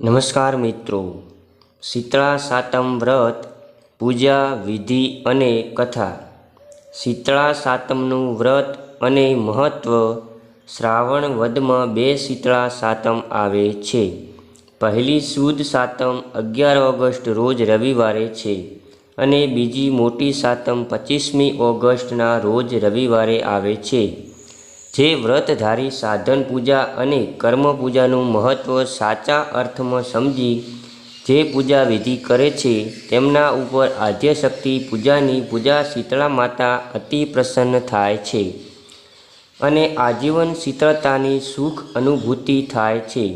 નમસ્કાર મિત્રો. શીતળા સાતમ વ્રત, પૂજા વિધિ અને કથા. શીતળા સાતમનું વ્રત અને મહત્ત્વ શ્રાવણ વદમાં બે શીતળા સાતમ આવે છે. પહેલી સુદ સાતમ અગિયાર ઓગસ્ટ રોજ રવિવારે છે અને બીજી મોટી સાતમ પચીસમી ઓગસ્ટના રોજ રવિવારે આવે છે. જે વ્રતધારી, સાધન પૂજા અને કર્મ પૂજાનું મહત્ત્વ સાચા અર્થમાં સમજી જે પૂજા વિધિ કરે છે, તેમના ઉપર આદ્યશક્તિ પૂજાની પૂજા શીતળા માતા અતિ પ્રસન્ન થાય છે અને આજીવન શીતળતાની સુખ અનુભૂતિ થાય છે.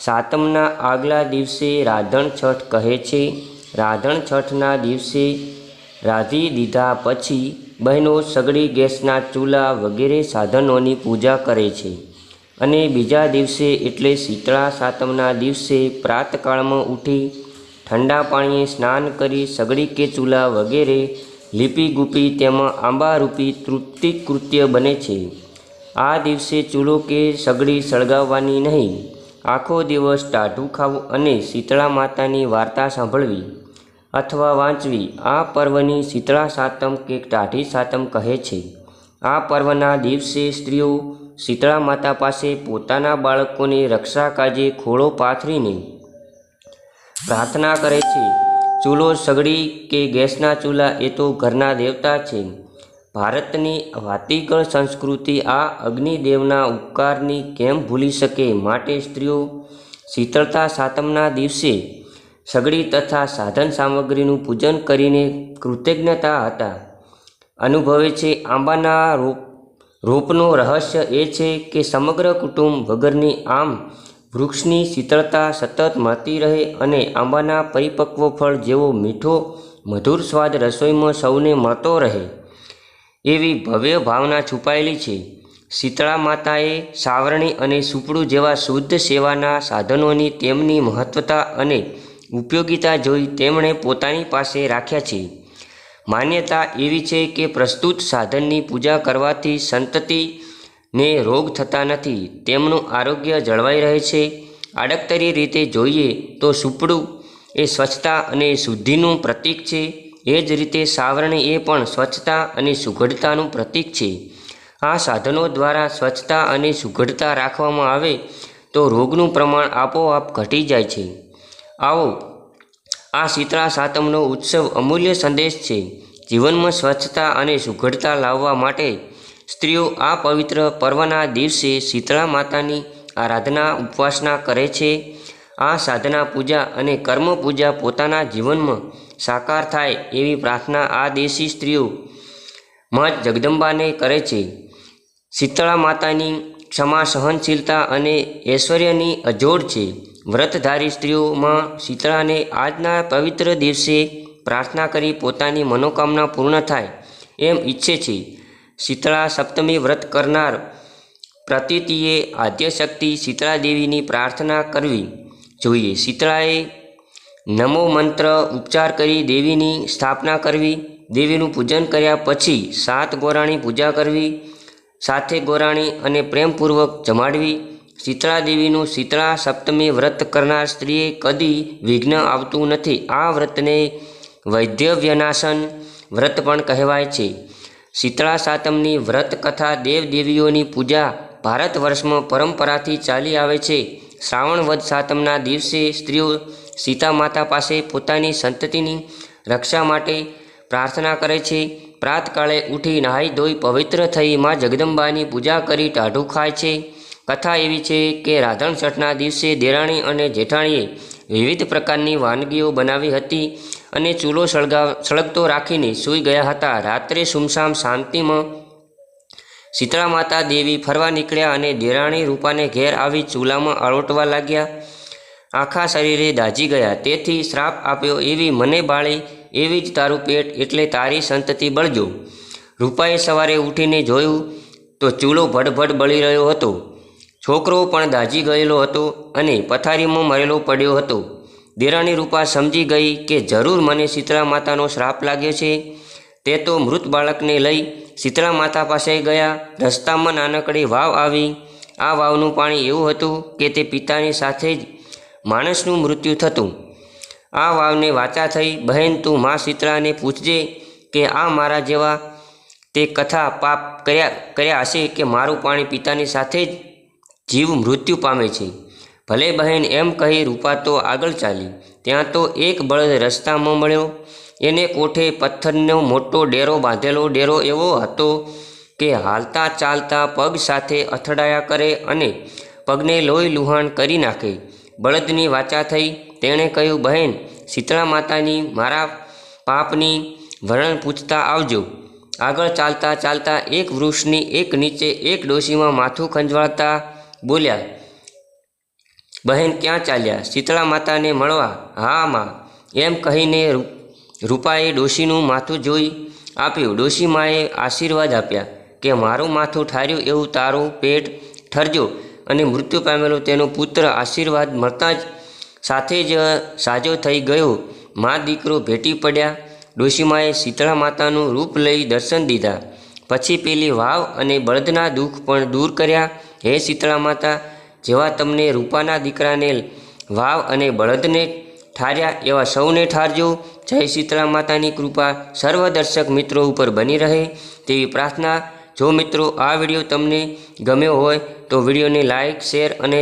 સાતમના આગલા દિવસે રાધણ છઠ કહે છે. રાધણ છઠના દિવસે રાધી દીધા પછી બહેનો સગડી ગેસના ચૂલા વગેરે સાધનોની પૂજા કરે છે. અને બીજા દિવસે એટલે શીતળા સાતમના દિવસે પ્રાતકાળમાં ઉઠી ઠંડા પાણીએ સ્નાન કરી સગડી કે ચૂલા વગેરે લીપી ગુપી તેમાં આંબારૂપી તૃપ્તિ કૃત્ય બને છે. આ દિવસે ચૂલો કે સગડી સળગાવવાની નહીં. આખો દિવસ ટાઢું ખાવું અને શીતળા માતાની વાર્તા સાંભળવી. અથવા વાંચવી, આ પર્વની શીતળા સાતમ કે ટાઢી સાતમ કહે છે. આ પર્વના દિવસે સ્ત્રીઓ શીતળા માતા પાસે પોતાના બાળકોની રક્ષા કાજે ખોળો પાથરીને પ્રાર્થના કરે છે. ચૂલો સગડી કે ગેસના ચૂલા એ તો ઘરના દેવતા છે. ભારતની વાતિગળ સંસ્કૃતિ આ અગ્નિદેવના ઉપકારની કેમ ભૂલી શકે માટે સ્ત્રીઓ શીતળતા સાતમના દિવસે સગડી તથા સાધન સામગ્રીનું પૂજન કરીને કૃતજ્ઞતા હતા. અનુભવે છે, આંબાના રોપ, રોપનું રહસ્ય એ છે કે સમગ્ર કુટુંબ વગરની આમ વૃક્ષની શીતળતા સતત મળતી રહે અને આંબાના પરિપક્વ ફળ જેવો મીઠો, મધુર સ્વાદ રસોઈમાં સૌને મળતો રહે. એવી ભવ્ય ભાવના છુપાયેલી છે. શીતળા માતાએ સાવરણી અને સુપડું જેવા શુદ્ધ સેવાના સાધનોની તેમની મહત્વતા અને ઉપયોગિતા જોઈ તેમણે પોતાની પાસે રાખ્યા છે. માન્યતા એવી છે કે પ્રસ્તુત સાધનની પૂજા કરવાથી સંતતિને રોગ થતા નથી, તેમનું આરોગ્ય જળવાઈ રહે છે. આડકતરી રીતે જોઈએ તો સુપડું એ સ્વચ્છતા અને શુદ્ધિનું પ્રતીક છે. એ જ રીતે સાવરણી એ પણ સ્વચ્છતા અને સુઘડતાનું પ્રતીક છે. આ સાધનો દ્વારા સ્વચ્છતા અને સુઘડતા રાખવામાં આવે તો રોગનું પ્રમાણ આપોઆપ ઘટી જાય છે. આવો. આ શીતળા સાતમનો ઉત્સવ અમૂલ્ય સંદેશ છે. જીવનમાં સ્વચ્છતા અને સુઘડતા લાવવા માટે સ્ત્રીઓ આ પવિત્ર પર્વના દિવસે શીતળા માતાની આરાધના, ઉપવાસના કરે છે. આ સાધના પૂજા અને કર્મ પૂજા પોતાના જીવનમાં સાકાર થાય એવી પ્રાર્થના આ દેશી સ્ત્રીઓ માં જગદંબાને કરે છે. શીતળા માતાની ક્ષમા સહનશીલતા અને ઐશ્વર્યની અજોડ છે. વ્રતધારી સ્ત્રીઓમાં શીતળાને આજના પવિત્ર દિવસે પ્રાર્થના કરી પોતાની મનોકામના પૂર્ણ થાય એમ ઈચ્છે છે. શીતળા સપ્તમી વ્રત કરનાર પ્રતીતિએ આદ્યશક્તિ શીતળા દેવીની પ્રાર્થના કરવી જોઈએ. શીતળાએ નમો મંત્ર ઉપચાર કરી દેવીની સ્થાપના કરવી. દેવીનું પૂજન કર્યા પછી સાત ગોરાણી પૂજા કરવી. સાથે ગોરાણી અને પ્રેમપૂર્વક જમાડવી. શીતળા દેવીનું શીતળા સપ્તમી વ્રત કરનાર સ્ત્રીએ કદી વિઘ્ન આવતું નથી. આ વ્રતને વૈદ્યવ્યનાશન વ્રત પણ કહેવાય છે. શીતળા સાતમની વ્રત કથા દેવદેવીઓની પૂજા ભારત વર્ષમાં પરંપરાથી ચાલી આવે છે. શ્રાવણ વદ સાતમના દિવસે સ્ત્રીઓ સીતા માતા પાસે પોતાની સંતતિની રક્ષા માટે પ્રાર્થના કરે છે. પ્રાતકાળે ઉઠી નહાઈ ધોઈ પવિત્ર થઈ મા જગદંબાની પૂજા કરી ટાઢું ખાય છે. કથા એવી છે કે રાધણ છઠના દિવસે દેરાણી અને જેઠાણીએ વિવિધ પ્રકારની વાનગીઓ બનાવી હતી અને ચૂલો સળગાવ સળગતો રાખીને સૂઈ ગયા હતા. રાત્રે સુમસામ શાંતિમાં શીતળા માતા દેવી ફરવા નીકળ્યા અને દેરાણી રૂપાને ઘેર આવી ચૂલામાં આળોટવા લાગ્યા. આખા શરીરે દાજી ગયા. તેથી શ્રાપ આપ્યો, એવી મને બાળી, એવી જ તારું પેટ, એટલે તારી સંતતિ બળજો. રૂપાએ સવારે ઉઠીને જોયું તો ચૂલો ભડભડ બળી રહ્યો હતો. છોકરો પણ દાજી ગયેલો હતો અને પથારીમાં મરેલો પડ્યો હતો. દેરાણી રૂપા સમજી ગઈ કે જરૂર મને શીતળા માતાનો શ્રાપ લાગ્યો છે. તે તો મૃત બાળકને લઈ શીતળા માતા પાસે ગયા. રસ્તામાં નાનકડી વાવ આવી. આ વાવનું પાણી એવું હતું કે તે પિતાની સાથે જ માણસનું મૃત્યુ થતું. આ વાવને વાચા થઈ બહેન તું મા શીતળાને પૂછજે કે આ મારા જેવા તે કથા પાપ કર્યા કર્યા હશે કે મારું પાણી પિતાની સાથે જ જીવ મૃત્યુ પામે છે. ભલે બહેન એમ કહી, રૂપા તો આગળ ચાલી. ત્યાં તો એક બળદ રસ્તામાં મળ્યો. એને કોઠે પથ્થરનો મોટો ડેરો બાંધેલો ડેરો એવો હતો કે હાલતા ચાલતા પગ સાથે અથડાયા કરે અને પગને લોહી લુહાણ કરી નાખે. બળદની વાચા થઈ. તેણે કહ્યું, બહેન, શીતળા માતાની મારા પાપની વર્ણન પૂછતા આવજો. આગળ ચાલતા ચાલતા એક વૃક્ષની એક નીચે એક ડોશીમાં માથું ખંજવાળતા બોલ્યા, બહેન ક્યાં ચાલ્યા? શીતળા માતાને મળવા? હા, માં. એમ કહીને રૂપાએ ડોશીનું માથું જોઈ આપ્યું. ડોશીમાએ આશીર્વાદ આપ્યા કે, મારું માથું ઠાર્યું એવું તારું પેટ ઠરજો અને મૃત્યુ પામેલો તેનો પુત્ર આશીર્વાદ મળતા જ સાથે જ સાજો થઈ ગયો. મા દીકરો ભેટી પડ્યા. ડોશીમાએ શીતળા માતાનું રૂપ લઈ દર્શન દીધા. પછી પેલી વાવ અને બળદના દુઃખ પણ દૂર કર્યા. હે શીતળા માતા, જેવા તમને રૂપાના દીકરાને વાવ અને બળદને ઠાર્યા એવા સૌને ઠારજો. જય શીતળા માતાની કૃપા સર્વ દર્શક મિત્રો ઉપર બની રહે તેવી પ્રાર્થના. જો મિત્રો આ વીડિયો તમને ગમ્યો હોય તો વિડીયોને લાઇક શેર અને